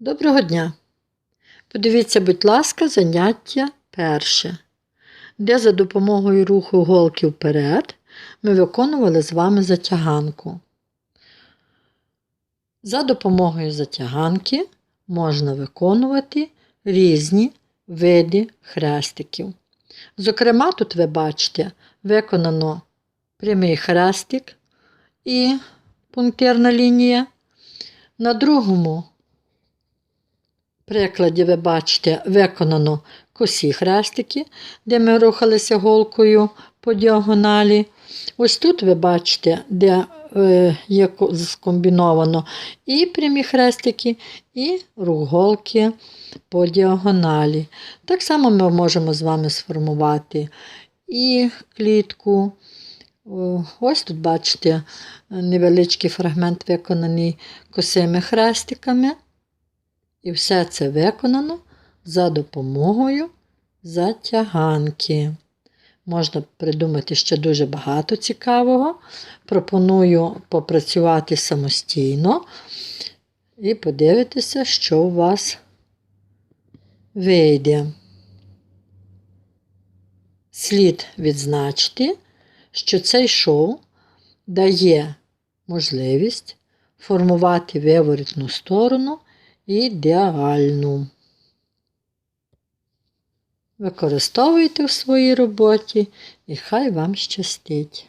Доброго дня! Подивіться, будь ласка, заняття перше, де за допомогою руху голки вперед ми виконували з вами затяганку. За допомогою затяганки можна виконувати різні види хрестиків. Зокрема, тут ви бачите, виконано прямий хрестик і пунктирна лінія. На другому прикладі ви бачите виконано косі хрестики, де ми рухалися голкою по діагоналі. Ось тут ви бачите, де е, є скомбіновано і прямі хрестики, і рух голки по діагоналі. Так само ми можемо з вами сформувати і клітку. Ось тут бачите невеличкий фрагмент виконаний косими хрестиками. І все це виконано за допомогою затяганки. Можна придумати ще дуже багато цікавого. Пропоную попрацювати самостійно і подивитися, що у вас вийде. Слід відзначити, що цей шоу дає можливість формувати виворітну сторону ідеальну. Використовуйте в своїй роботі і хай вам щастить.